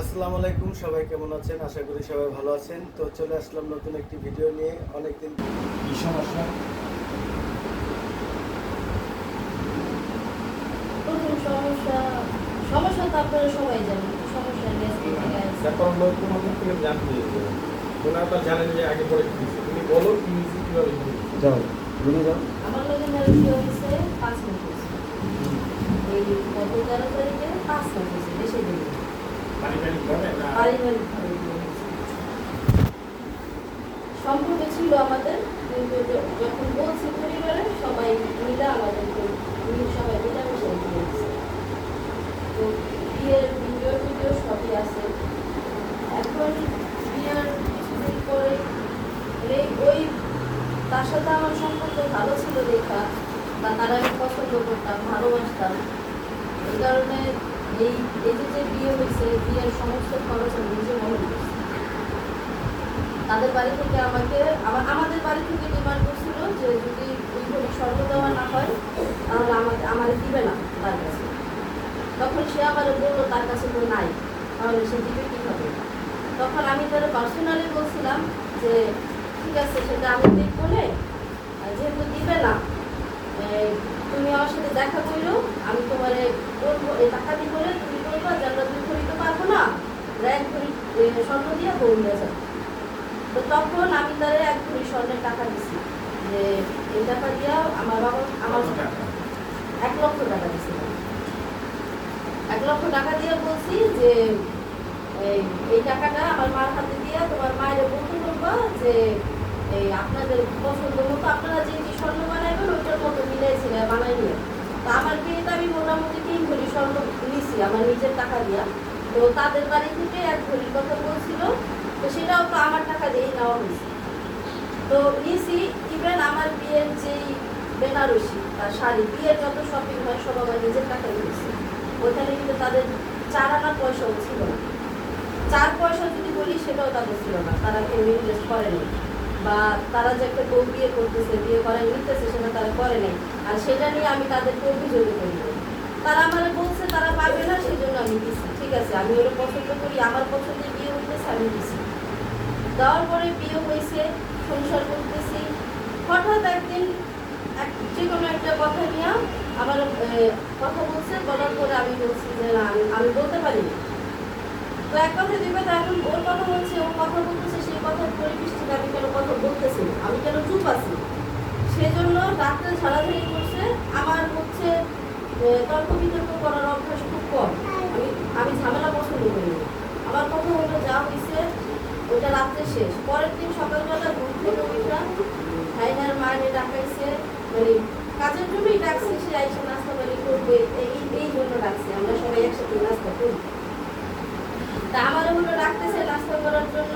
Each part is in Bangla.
আসসালামু আলাইকুম সবাই কেমন আছেন? আশা করি সবাই ভালো আছেন। তো চলে আসলাম নতুন একটি ভিডিও নিয়ে। অনেকদিন কি সমস্যা প্রথম সমস্যা সমস্যা তো আপনারা সবাই জানেন সমস্যা তারপর লোক থেকে জানতে ওনারা তো জানেন যে আগে পরে কি তুমি বলো কি হয়েছে, কীভাবে। যাও যাও। আমার লোকের ম্যারেজ হয়েছে? পাঁচ মাস হয়েছে। এই গত তেরো তারিখে পাঁচ মাস হয়েছে বেশি দিন। না। পারিবারিকভাবে। সম্পর্ক ছিল আমাদের, কিন্তু যখন বলছি পরিবারে, সবাই মিলে আমাদের সবাই মিলে আমি। তো বিয়ের ভিডিও টিডিও সবই আছে এখন বিয়ের কিছুদিন পরে ওই তার সাথে আমার সম্পর্ক ভালো ছিল দেখা, বা তারা আমি পছন্দ করতাম, ভালোবাসতাম এই কারণে এই এই যে বিয়ে হয়েছে, বিয়ের সমস্ত খরচ আমি নিজে মনে করছি তাদের বাড়ি থেকে আমাকে আমা- আমাদের বাড়ি থেকে ডিমান্ড করছিল যে যদি ওই ভরি স্বর্ণ দেওয়া না হয়, তাহলে আমাকে, আমার দিবে না তার কাছে তখন সে আমার বলল, তার কাছে তো নাই, তাহলে সে দিবে কীভাবে তখন আমি তার পার্সোনালি বলছিলাম যে, ঠিক আছে, সেটা আমি নে। আর যেহেতু দিবে না তুমি আমার সাথে দেখা করল আমি তোমারে বলব এই টাকা দিব বলে তুমি বলব যে আমরা দুই ভরি তো পারব না এক ভরি স্বর্ণ দিয়ে বউ নিয়ে যাব। তো তখন আমি তারে এক ভরি স্বর্ণের টাকা দিছি যে এই টাকা দিয়া আমার বাবা আমার এক লক্ষ টাকা দিয়েছিলাম এক লক্ষ টাকা দিয়ে বলছি যে এই এই টাকাটা আমার মার হাতে দিয়ে তোমার মায়ের বলতে বলবা যে এই আপনাদের পছন্দ মতো আপনারা যে স্বর্ণ মতো মিলাইছিল, বানাই নিয়ে। তো আমার বিয়েতে আমি মোটামুটি তিন ভরি স্বর্ণ নিছি আমার নিজের টাকা দিয়া। তো তাদের বাড়ি থেকে এক ভরির কথা বলছিল, তো সেটাও তো আমার টাকা দিয়েই নেওয়া হয়েছে। তো নিছি ইভেন আমার বিয়ের যেই বেনারসি বা শাড়ি, বিয়ের যত শপিং হয়, সব আমার নিজের টাকা নিয়েছি ওখানে কিন্তু তাদের চার আনা পয়সাও ছিল না। চার পয়সা যদি বলি, সেটাও তাদের ছিল না। তারা কেউ ইনভেস্ট করেনি বা তারা যে একটা বউ বিয়ে করতেছে, বিয়ে করার নিতেছে সেটা তারা করে নাই। আর সেটা নিয়ে আমি তাদেরকে অভিযোগ করি। তারা আমার বলছে, তারা পাবে না সেই জন্য আমি দিচ্ছি ঠিক আছে, আমি ওরা পছন্দ করি, আমার পছন্দে বিয়ে হইতেছে, আমি দিচ্ছি দেওয়ার পরে বিয়ে হয়েছে সংসার করতেছি। হঠাৎ একদিন এক যে কোনো একটা কথা নিয়ে আমার কথা বলছে, বলার পরে আমি বলছি যে, না, আমি আমি বলতে পারি না তো এক কথা দুই কথা এখন ওর কথা বলছে, ও কথা বলতেছে সেই কথার পরিবৃষ্টিতে আমি কেন কথা বলতেছি? আমি কেন চুপ আছি? সেজন্য ডাক্তার ঝাড়াঝাড়ি করছে আমার হচ্ছে তর্ক করার অভ্যাস খুব কম। আমি আমি ঝামেলা পছন্দ করি আমার কথা হলো যা হয়েছে ওটা রাত্রে শেষ। পরের দিন সকালবেলা ঘুম থেকে উঠা, ভাইনার ডাকাইছে মানে কাজের জন্যই ডাকছে, সে আইসা নাস্তা পানি করবে, এই এই জন্য ডাকছে। আমরা সবাই একসাথে নাস্তা করি। তা আমার হলো ডাকতেছে নাস্তা করার জন্য।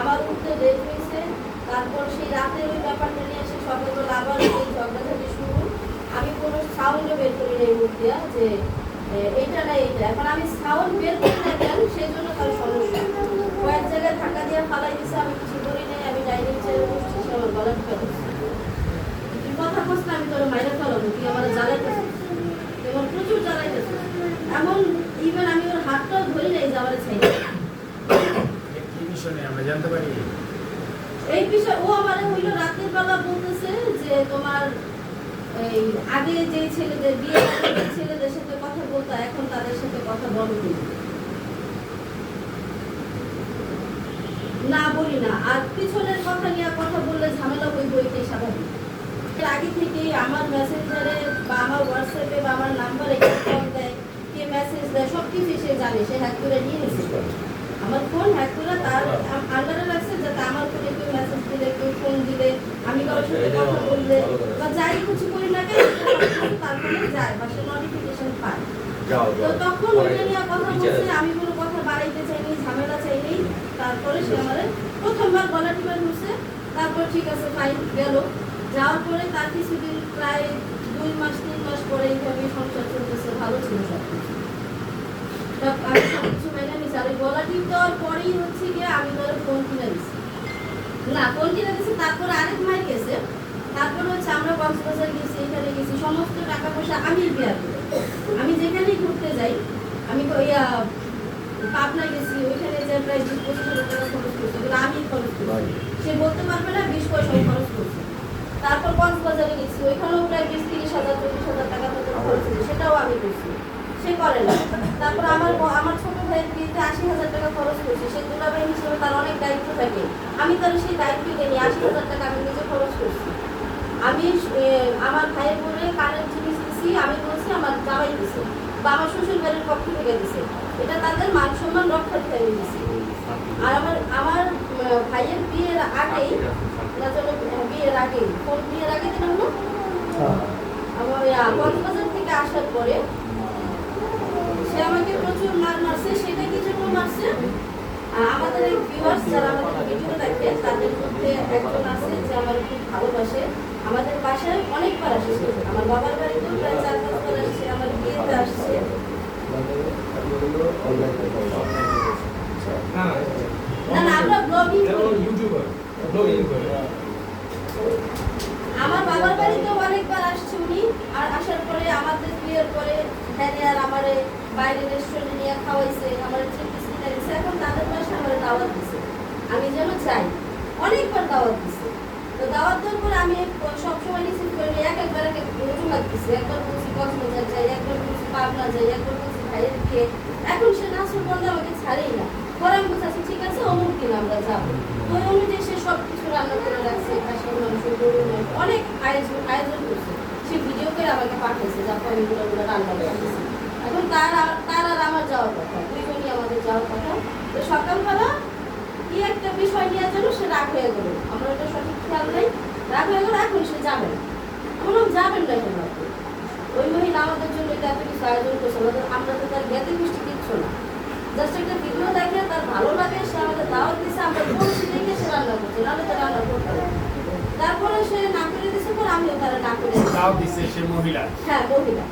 আমার উঠতে লেট হয়েছে। তারপর সেই রাতে ওই ব্যাপারটা নিয়ে এসে সকালবেলা আবার এই ঝগড়াঝাটি শুরু। আমি কোনো সাউন্ডও বের করি না এই মুখ যে এইটা না এইটা। এখন আমি সাউন্ড বের করি না কেন, সেই জন্য তার সমস্যা। কয়েক জায়গায় ধাক্কা দিয়ে ফালাই দিছে, আমি কিছু করি নাই, আমি ডাইনিং চেয়ারে বসছি, সে আমার গলা ঢুকে কথা না, আমি তোর মাইরে ফেলাবো, তুই আমার জ্বালাইতেছিস তুই আমার প্রচুর জ্বালাইতেছিস এমন ইভেন আমি ওর হাতটাও ধরি নাই যে আমার কি বিষয় আমরা জানতে পারি? এই বিষয় ও আমার হইল রাতের বেলা বলতেছে যে তোমার এই আগে যে ছেলেদের বিয়ে ছেলেদের সাথে কথা বলতো এখন তাদের সাথে কথা বলো না বলি না আর পিছনের কথা নিয়ে কথা বললে ঝামেলা হইব এটাই স্বাভাবিক। আগে থেকেই আমার মেসেঞ্জারে বা আমার হোয়াটসঅ্যাপে বা আমার নাম্বারে মেসেজ দেয় সব কিছু সে জানে সে হ্যাক করে নিয়ে নিচ্ছে আমার ফোন হ্যাক করে তার আন্ডারে রাখছে যাতে আমার ফোনে কেউ মেসেজ দিলে কেউ ফোন দিলে আমি কারোর সাথে কথা বললে বা যাই কিছু করি না কেন তার ফোনে যায় বা সে নোটিফিকেশন পায়। তো তখন ওইটা নিয়ে কথা বলছে আমি কোনো কথা বাড়াইতে চাইনি ঝামেলা চাইনি। তারপরে সে আমার প্রথমবার গলা টিপা ধরছে। তারপর ঠিক আছে ফাইন গেল। যাওয়ার পরে তার কিছুদিন প্রায় দুই মাস তিন মাস পরে এইভাবে সংসার চলতেছে ভালো ছিল সব কিছু আমি সব কিছু মেনে আর গলা পরেই হচ্ছে গিয়ে আমি ধরো ফোন কিনে না ফোন কিনে তারপরে আরেক মাই গেছে তারপরে হচ্ছে আমরা কক্সবাজার গেছি এখানে গেছি সমস্ত টাকা পয়সা আমি বিয়ার আমি যেখানেই ঘুরতে যাই আমি ইয়া পাবনা গেছি ওইখানে যে প্রায় বিশ পঁচিশ হাজার টাকা খরচ করছি এগুলো আমি খরচ করছি সে বলতে পারবে না বিশ পয়সা খরচ করছি তারপর কক্সবাজারে গেছি ওইখানেও প্রায় বিশ তিরিশ হাজার চল্লিশ হাজার টাকা খরচ করছি, সেটাও আমি করছি। সে করে না। তারপর আমার আমার ছোট ভাইয়ের বিয়েতে আশি হাজার টাকা খরচ করছি সে দুলাভাই হিসেবে তার অনেক দায়িত্ব থাকে। আমি তার সেই দায়িত্ব নিয়ে আশি হাজার টাকা আমি নিজে খরচ করছি। আমি আমার ভাইয়ের বলে কানের জিনিস দিছি আমি বলছি আমার জামাই দিছে বা আমার শ্বশুর বাড়ির পক্ষ থেকে দিছে। এটা তাদের মান সম্মান রক্ষার্থে আমি দিছি। আর আমার আমার ভাইয়ের বিয়ের আগেই না যেন বিয়ের আগেই কোন বিয়ের আগে দিলাম না আমার কক্সবাজার থেকে আসার পরে সে আমাকে প্রচুর মার মারছে সেটা কি জন্য মারছে। আমাদের এই ভিউয়ার্স যারা আমাদের ভিডিও দেখে তাদের মধ্যে একজন আছে যে আমার খুব ভালোবাসে। আমাদের বাসায় অনেকবার আসছে। আমার বাবার বাড়িতেও প্রায় চার পাঁচবার আসছে আমার বিয়েতে আসছে। না না না আমরা ব্লগিং করি। ইউটিউবার ব্লগিং করে আমার বাবার বাড়িতেও অনেকবার আসছে উনি আর আসার পরে আমাদের বিয়ের পরে হ্যাঁ আর আমার বাইরে রেস্টুরেন্টে নিয়ে খাওয়াইছে আমার কিনে দিছে এখন তাদের বাসায় আমার দাওয়াত দিছে। আমি যেন চাই, অনেকবার দাওয়াত দিছে। তো দাওয়াত দেওয়ার পরে আমি সবসময় রিসিভ করে এক একবার এক অজুহাত দিছি। একবার বলছি কক্সবাজার যাই, একবার বলছি পাবনা যাই, একবার বলছি ভাইয়ের বিয়ে। এখন সে নাসুর বন্ধু আমাকে ছাড়েই না। পরে আমি বলছি ঠিক আছে, অমুক দিন আমরা যাব। তো অনুযায়ী সে সব কিছু রান্না করে রাখছে, খাসির মাংস, গরুর মাংস, অনেক আয়োজন আয়োজন করছে। সে ভিডিও করে আমাকে পাঠিয়েছে যখন আমি রান্না করতেছি এখন তার তার আর আমার যাওয়ার কথা দুইজনই আমাদের যাওয়ার কথা। তো সকালবেলা কি একটা বিষয় নিয়ে যেন সে রাগ হয়ে গেল। আমার এটা সঠিক খেয়াল নেই। রাগ হয়ে গেল এখন সে আমি বললাম যাবেন না কেন ওই মহিলা আমাদের জন্য এটা এত কিছু আয়োজন করছে আমাদের আমরা তো তার জ্ঞাতে মিষ্টি কিচ্ছু না। জাস্ট একটা ভিডিও দেখে তার ভালো লাগে সে আমাদের দাওয়াত দিছে আমরা বলছি দেখে সে রান্না করছে নাহলে তো রান্না করতে তারপরে সে না করে দিছে পর আমিও তারা না করে দিছি। সে মহিলা? হ্যাঁ মহিলা।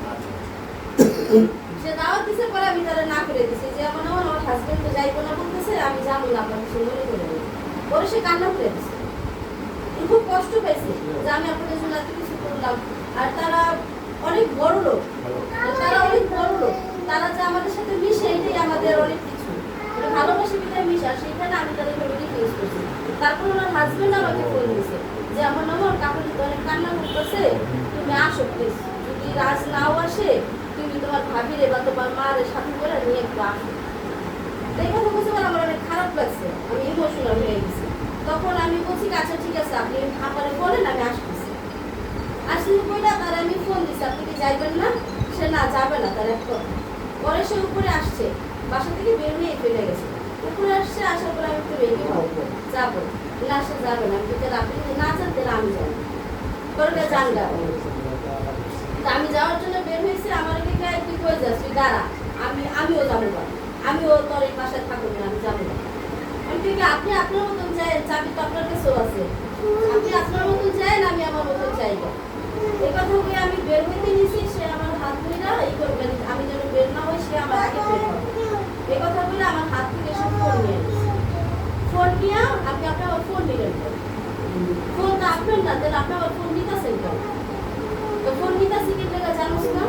সে দাওয়াত দিছে পরে আমি তারা না করে দিছি। যে আমার আমার আমার হাজবেন্ড তো যাইবো না বলতেছে, আমি যাব না সে মনে করে পরে সে কান্না করে দিছে। খুব কষ্ট পেয়েছে যে আমি আপনাদের জন্য এত কিছু করলাম। আর তারা অনেক বড় লোক। তারা অনেক বড় লোক। তারা যে আমাদের সাথে মিশে, এটাই আমাদের অনেক কিছু। মানে ভালোবাসে বিদায় মিশে, আর সেইখানে আমি তাদের ফ্যামিলি ফেস করছি। তারপর ওনার হাজবেন্ড আমাকে ফোন দিয়েছে যে, আমার আমার কাপড় অনেক কান্না করতেছে। তুমি আসো প্লিজ যদি রাজ নাও আসে তুমি তোমার ভাবিরে বা তোমার মার সাথে করে নিয়ে একটু আসো তো এই কথা পারে আমার অনেক খারাপ লাগছে আমি ইমোশনাল হয়ে গেছি। তখন আমি বলছি আচ্ছা ঠিক আছে আপনি আমার বলেন আমি আসতেছি। আসলে কইলা তার আমি ফোন দিছি আপনি কি যাইবেন না? সে না যাবে না তার এক পরে সে উপরে আসছে বাসা থেকে বের হয়ে চলে গেছে। উপরে আসছে আসার পরে আমি একটু রেগে যাব না সে যাবে না বলছি, আপনি না তাহলে আমি যাব পরে তা আমি যাওয়ার জন্য বের হয়েছি, আমার গায়ে তুই কই যাস? তুই দাঁড়া। আমি আমিও যাব না আমিও তোর এই থাকব না আমি যাব না আমি ঠিক আপনি আপনার মতন যায় চাবি তো আপনার কাছেও আছে। আপনি আপনার মতন যায় আমি আমার মতন চাই এই কথা বলে আমি বের হইতে নিছি, সে আমার হাত ধরে না এই করবে আমি যেন বের না হই, সে আমার আগে বের এই কথা বলে আমার হাত থেকে সে ফোন নিয়ে ফোন নিয়ে আপনি আপনার ফোন নিলেন? ফোন তো আপনার না, তাহলে আপনি আমার ফোন নিতেছেন কেন? তো ফোন নিতেছি কি টাকা জানোস না?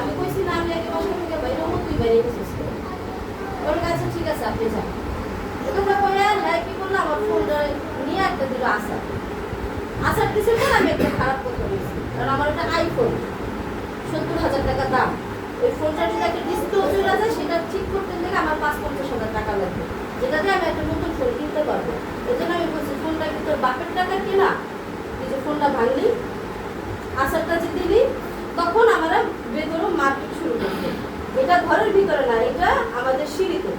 আমি কইছি, না, আমি আগে বাসা থেকে বাইরে হব, তুই বাইরে গেছিস ওর কাছে ঠিক আছে, আপনি যান। কথা কয়ে হ্যাঁ কি করল? আমার ফোনটা নিয়ে একটা দিল আসা আসার কিছু পর আমি একটা খারাপ কথা বলছি। কারণ আমার একটা আইফোন সত্তর হাজার টাকা দাম। ওই ফোনটা যদি একটা ডিসপ্লে চলে যায়, সেটা ঠিক করতে গেলে আমার পাঁচ পঞ্চাশ হাজার টাকা লাগবে। যেটা দিয়ে আমি একটা নতুন ফোন কিনতে পারব। এই জন্য আমি বলছি ফোনটা কি তোর বাপের টাকা কেনা? এই যে ফোনটা ভাঙলি আসারটা যে দিলি তখন আমরা বেদরও মারপিট শুরু করছে এটা ঘরের ভিতরে না, এটা আমাদের সিঁড়িতে।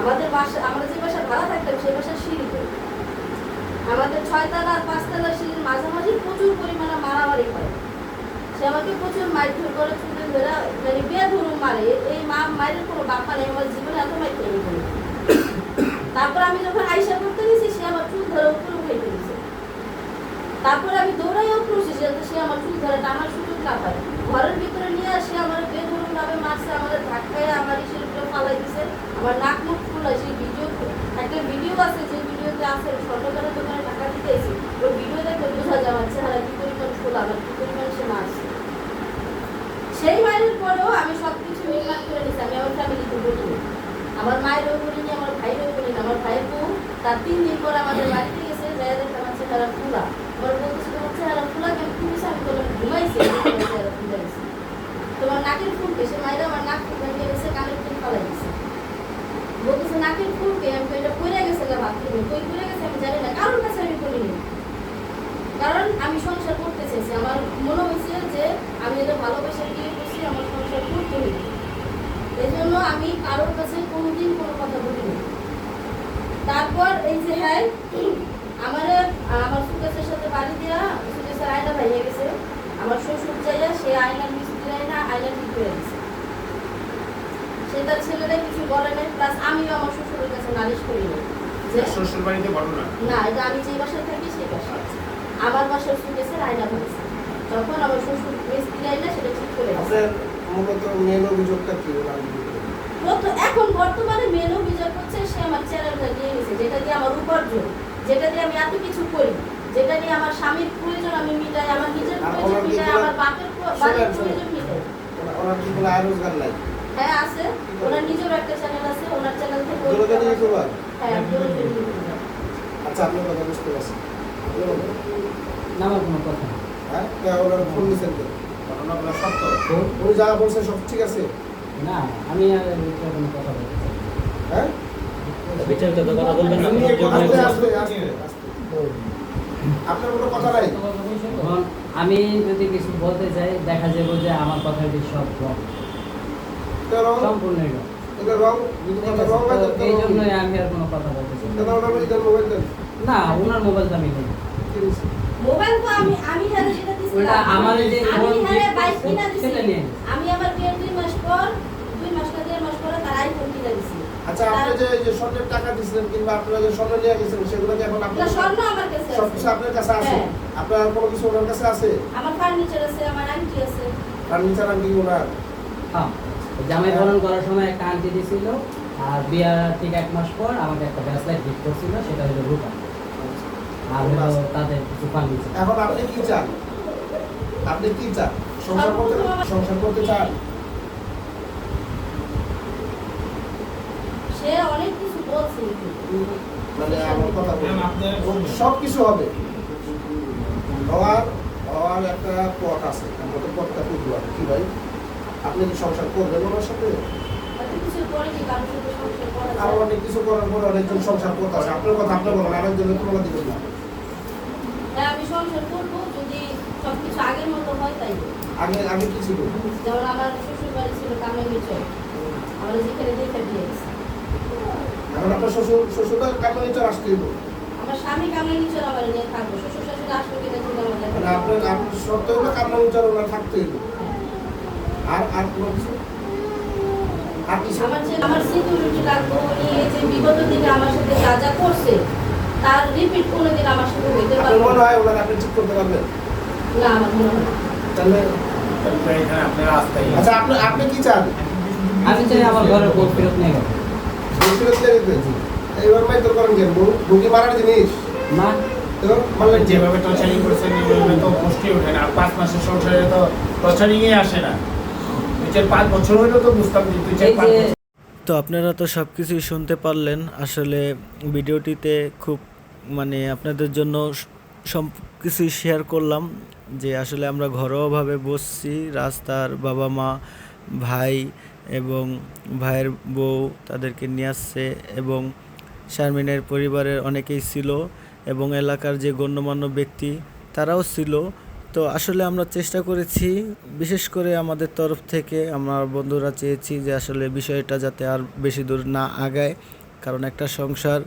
আমাদের বাসা, আমরা যে বাসা ভাড়া থাকতাম, সেই বাসা সিঁড়িতে। আমাদের ছয়তলা আর পাঁচতলা সিঁড়ির মাঝামাঝি প্রচুর পরিমাণে মারামারি হয়। সে আমাকে প্রচুর মারধর করে চুলে ধরে মানে বিয়ে ধরুন মারে। এই মা মায়ের কোনো বাপা নেই, আমার জীবনে এত আমি তারপর আমি যখন আইসা করতে গেছি সে আমার চুল ধরে উপরে উঠে দিয়েছে তারপর আমি দৌড়াই উঠছি যাতে সে আমার চুল ধরে টানার সুযোগ না পায় ঘরের ভিতরে নিয়ে আসে, আমার বেধরুন ভাবে মারছে, আমাদের ধাক্কায় আমার ইসের উপরে ফালাই দিছে আমার নাক মুখ ফুল সেই ভিডিও একটা ভিডিও আছে, যে ভিডিওতে আছে ছোটবেলার দোকানে টাকা দিতে এসে ওই ভিডিও দেখলে বোঝা যায় আমার চেহারা কি পরিমাণ ফুলা আমার কি পরিমাণ সে মারছে সেই মায়ের পরেও আমি সব কিছু মিটমাট করে নিছি আমি আমার ফ্যামিলিতে বলি আমার মায়েরও বলিনি আমার ভাইয়েরও বলিনি আমার ভাইয়ের বউ তার তিন দিন পর আমাদের বাড়িতে গেছে যাই দেখে আমার চেহারা ফুলা আমার বলতেছে তোমার চেহারা ফুলা কেন ফুলেছে আমি বললাম ঘুমাইছি তোমার চেহারা ফুলে গেছে তোমার নাকের ফুলকে সে মায়েরা আমার নাক ফুল ভেঙে গেছে কানের ফুল ফালাই গেছে বলতেছে নাকের ফুলকে আমি তো এটা পড়ে গেছে গা বাথরুমে কই পড়ে গেছে আমি জানি না কারোর কাছে আমি বলিনি কারণ আমি সংসার করতে চেয়েছি আমার মনে হয়েছে যে আমি এটা ভালোবাসা বিয়ে করছি আমার সংসার করতে হইবে এই জন্য আমি কারোর কাছে কোনোদিন কোনো কথা বলিনি। তারপর এই যে হ্যাঁ আমার আমার সুকেশের সাথে বাড়ি দেওয়া সুকেশের আয়না ভাইয়া গেছে। আমার শ্বশুর যাইয়া সে আয়নার মিস্ত্রি আয়না আয়না ঠিক করে দিছে সে তার ছেলেরা কিছু বলে নাই প্লাস আমিও আমার শ্বশুরের কাছে নালিশ করি না যে শ্বশুর বাড়িতে ঘটনা না। এটা আমি যে বাসায় থাকি সেই বাসায় আমার বাসার সুকেশের আয়না ভাঙছে। তখন আমার শ্বশুর মিস্ত্রি আয়না সেটা ঠিক করে দিছে মূলত মেন অভিযোগটা কি? এখন বর্তমানে মেন অভিযোগ হচ্ছে সে আমার চ্যানেলটা নিয়ে গেছে যেটা দিয়ে আমার উপার্জন যেটা দিয়ে আমি এত কিছু করি যেটা দিয়ে আমার স্বামীর প্রয়োজন আমি মিটাই আমার নিজের প্রয়োজন মিটাই আমার বাপের। প্রয়োজন মিটাই। ওনার- ওনার কি কোনো আয় রোজগার নাই হ্যাঁ আছে। ওনার নিজের একটা চ্যানেল আছে ওনার চ্যানেল থেকে হ্যাঁ আচ্ছা আপনার কথা বুঝতে পারছি। না আমার কোনো কথা হ্যাঁ ওনার ফোন নিছেন তো ঘটনাগুলো সত্য। উনি যা বলছে সব ঠিক আছে? না আমি আর কোনো কথা বলতে চাই না। হ্যাঁ? বিচারটা তো কথা বলবেন না আপনি কি কথা আস্তে বলছেন? আস্তে আস্তে। আস্তে আপনার কোনো কথা নাই? এখন আমি যদি কিছু বলতে চাই দেখা যাবে যে আমার কথাটি সব রং। এই জন্যই আমি আর কোনো কথা বলতে চাই না। দাদা ওনার বাড়ি দেন মোবাইল দেন। না ওনার মোবাইলটা আমি নেই। কি হয়েছে? মোবাইল তো আমি আমি হারে যেটা দিছিলাম ওটা আমার এই যে আমি ফোন হারে gift বাইক করছে, কিনা দিছি। সেটা নিয়ে আমি আমার বিয়ের দুই মাস পর দুই মাস না দেড় মাস পরে তার আইফোন কিনে দিছি আচ্ছা আপনি যে যে স্বর্ণের টাকা দিয়েছিলেন কিংবা আপনারা যে স্বর্ণ নিয়ে গেছিলেন সেগুলো কি এখন আপনার স্বর্ণ আমার কাছে সব আছে। কিছু আপনার কাছে আছে? হ্যাঁ। আপনার কোনো কিছু ওনার কাছে আছে? আমার ফার্নিচার আছে আমার আংটি আছে। Furniture owner? হ্যাঁ জামাই বরণ করার সময় একটা আংটি দিছিল আর বিয়ার ঠিক এক মাস পর আমাকে একটা ব্যাসলাইট গিফট করছিল সেটা হলো রূপা। আর হলো তাদের কিছু ফার্নিচার এখন আপনি কি চান? আপনি কি চান? সংসার করতে সংসার করতে চান? সে অনেক কিছু বলছে। মানে আমার কথা সব কিছু হবে। হওয়ার হওয়ার একটা পথ আছে। আমাদের পথটা খুঁজবো আর কি ভাই। আপনি কি সংসার করবেন ওনার সাথে? আর অনেক কিছু করার পরে অনেকজন সংসার করতে আছে আপনার কথা আপনি বলেন আরেকজনের তুলনা দিবেন না। হ্যাঁ আমি সংসার করব যদি সবকিছু আগের মতো হয় তাই। আগে আগে কি ছিল? যেমন আমার শ্বশুর বাড়ি ছিল কামেঙ্গি চর আমরা যেখানে দেখে দিয়ে গেছি। এখন আপনার শ্বশুর চর আমার স্বামী চর নিয়ে থাকব শ্বশুর শাশুড়ি আসলো কিনা চিন্তা আমার আপনার আপনার সত্য হইল কামাই চর ওনার থাকতে আর আর কোনো কিছু? আর কিছু? আমার যে আমার সিকিউরিটি লাগবে উনি এই যে বিগত দিনে আমার সাথে যা যা করছে তার রিপিট কোনোদিন আমার সাথে হইতে পারবে মনে হয় ওনার আপনি ঠিক করতে পারবেন? না, আমার মনে হয় তাহলে আচ্ছা আপনি আপনি কি চান? আমি চাই আমার ঘরে ফেরত নিয়ে গেল এইবার মাই তোর করেন কেন বুকি মারার জিনিস। না তো মারলেন যেভাবে টর্চারিং করেছেন এইভাবে তো মুশকিল ওঠে না। পাঁচ মাসের সংসারে তো টর্চারিংই আসে না। দুই চার পাঁচ বছর হইলেও তো বুঝতাম যে দুই চার পাঁচ তো আপনারা তো সব কিছুই শুনতে পারলেন। আসলে ভিডিওটিতে খুব মানে আপনাদের জন্য সব কিছুই শেয়ার করলাম যে আসলে আমরা ঘরোয়াভাবে বসছি। রাস্তার বাবা মা ভাই এবং ভাইয়ের বউ তাদেরকে নিয়ে আসছে এবং শারমিনের পরিবারের অনেকেই ছিল এবং এলাকার যে গণ্যমান্য ব্যক্তি তারাও ছিল। তো আসলে আমরা চেষ্টা করেছি, বিশেষ করে আমাদের তরফ থেকে আমার বন্ধুরা চেয়েছি যে আসলে বিষয়টা যাতে আর বেশি দূর না আগায়। কারণ একটা সংসার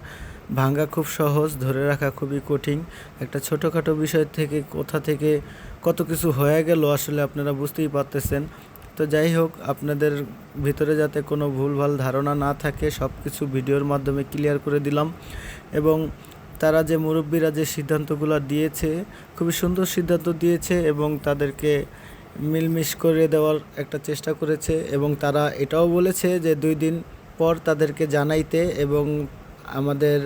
ভাঙ্গা খুব সহজ, ধরে রাখা খুবই কঠিন। একটা ছোটোখাটো বিষয় থেকে, কোথা থেকে কত কিছু হয়ে গেল আসলে আপনারা বুঝতেই পারতেছেন। তো যাই হোক, আপনাদের ভিতরে যাতে কোনো ভুলভাল ধারণা না থাকে সব কিছু ভিডিওর মাধ্যমে ক্লিয়ার করে দিলাম। এবং তারা যে মুরব্বীরা যে সিদ্ধান্তগুলো দিয়েছে, খুবই সুন্দর সিদ্ধান্ত দিয়েছে এবং তাদেরকে মিলমিশ করে দেওয়ার একটা চেষ্টা করেছে এবং তারা এটাও বলেছে যে দুই দিন পর তাদেরকে জানাইতে এবং আমাদের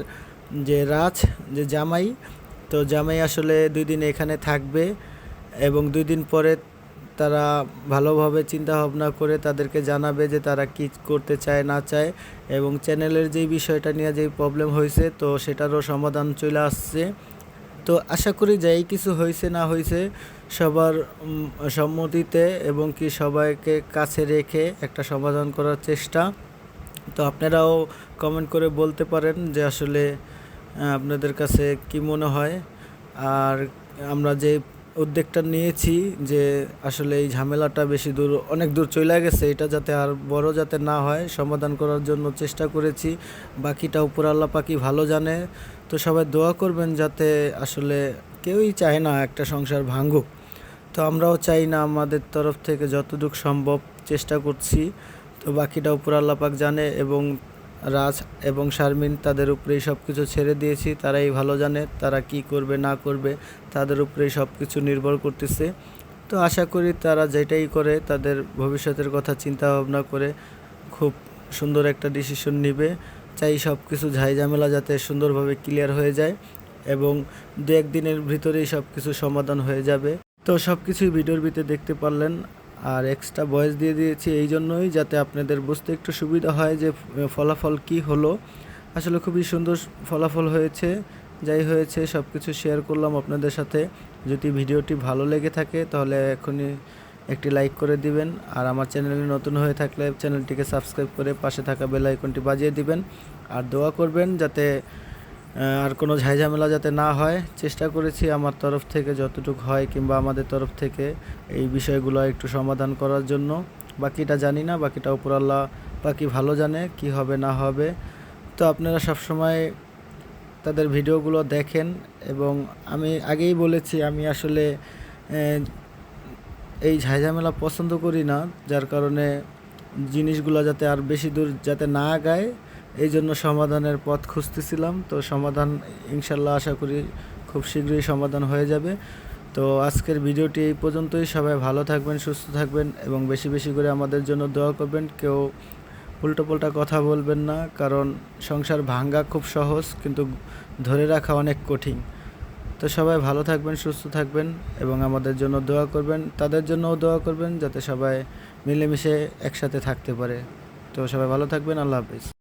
যে রাজ, যে জামাই, তো জামাই আসলে দুই দিন এখানে থাকবে এবং দুই দিন পরে তারা ভালোভাবে চিন্তা ভাবনা করে তাদেরকে জানাবে যে তারা কি করতে চায়, না চায় এবং চ্যানেলের যেই বিষয়টা নিয়ে যেই প্রবলেম হয়েছে, তো সেটারও সমাধান চলে আসছে। তো আশা করি যাই কিছু হয়েছে, না হয়েছে, সবার সম্মতিতে এবং কি সবাইকে কাছে রেখে একটা সমাধান করার চেষ্টা। তো আপনারাও কমেন্ট করে বলতে পারেন যে আসলে আপনাদের কাছে কি মনে হয়? আর আমরা যে উদ্যোগটা নিয়েছি যে আসলে এই ঝামেলাটা বেশি দূর, অনেক দূর চলে গেছে। এটা যাতে আর বড় যাতে না হয়, সমাধান করার জন্য চেষ্টা করেছি। বাকিটা উপর আল্লাহ পাকি ভালো জানে। তো সবাই দোয়া করবেন যাতে আসলে কেউই চায় না একটা সংসার ভাঙুক। তো আমরাও চাই না আমাদের তরফ থেকে যতটুকু সম্ভব চেষ্টা করছি। তো বাকিটা উপর আল্লাহ পাক জানে এবং রাজ এবং শারমিন তাদের উপরেই সব কিছু ছেড়ে দিয়েছি। তারাই ভালো জানে তারা কি করবে, না করবে, তাদের উপরেই সব কিছু নির্ভর করতেছে। তো আশা করি তারা যেটাই করে, তাদের ভবিষ্যতের কথা চিন্তা ভাবনা করে খুব সুন্দর একটা ডিসিশন নেবে। চাই সব কিছু ঝামেলা যাতে সুন্দরভাবে ক্লিয়ার হয়ে যায় এবং দু একদিনের ভিতরেই সব কিছু সমাধান হয়ে যাবে। তো সব কিছুই ভিডিওর ভিতরে দেখতে পারলেন। আর এক্সট্রা ভয়েস দিয়ে দিয়েছি এই জন্যই যাতে আপনাদের বুঝতে একটু সুবিধা হয় যে ফলাফল কি হলো। আসলে খুবই সুন্দর ফলাফল হয়েছে, যাই হয়েছে সব কিছু শেয়ার করলাম আপনাদের সাথে। যদি ভিডিওটি ভালো লেগে থাকে তাহলে এখনই একটি লাইক করে দিবেন। আর আমার চ্যানেলে নতুন হয়ে থাকলে চ্যানেলটিকে সাবস্ক্রাইব করে পাশে থাকা বেল আইকনটি বাজিয়ে দিবেন। আর দোয়া করবেন যাতে আর কোনো ঝাইঝামেলা যাতে না হয়, চেষ্টা করেছি আমার তরফ থেকে যতটুকু হয় কিংবা আমাদের তরফ থেকে এই বিষয়গুলো একটু সমাধান করার জন্য। বাকিটা জানি না, বাকিটা উপর আল্লাহ বাকি ভালো জানে কি হবে, না হবে। তো আপনারা সবসময় তাদের ভিডিওগুলো দেখেন এবং আমি আগেই বলেছি, আমি আসলে এই ঝাইঝামেলা পছন্দ করি না, যার কারণে জিনিসগুলো যাতে আর বেশি দূর যাতে না আগায়। এই জন্য সমাধানের পথ খুঁজতেছিলাম। তো সমাধান ইনশাল্লাহ আশা করি খুব শীঘ্রই সমাধান হয়ে যাবে। তো আজকের ভিডিওটি এই পর্যন্তই। সবাই ভালো থাকবেন, সুস্থ থাকবেন এবং বেশি বেশি করে আমাদের জন্য দোয়া করবেন। কেউ উল্টোপাল্টা কথা বলবেন না, কারণ সংসার ভাঙ্গা খুব সহজ, কিন্তু ধরে রাখা অনেক কঠিন। তো সবাই ভালো থাকবেন, সুস্থ থাকবেন এবং আমাদের জন্য দোয়া করবেন। তাদের জন্যও দোয়া করবেন যাতে সবাই মিলেমিশে একসাথে থাকতে পারে। তো সবাই ভালো থাকবেন। আল্লাহ হাফিজ।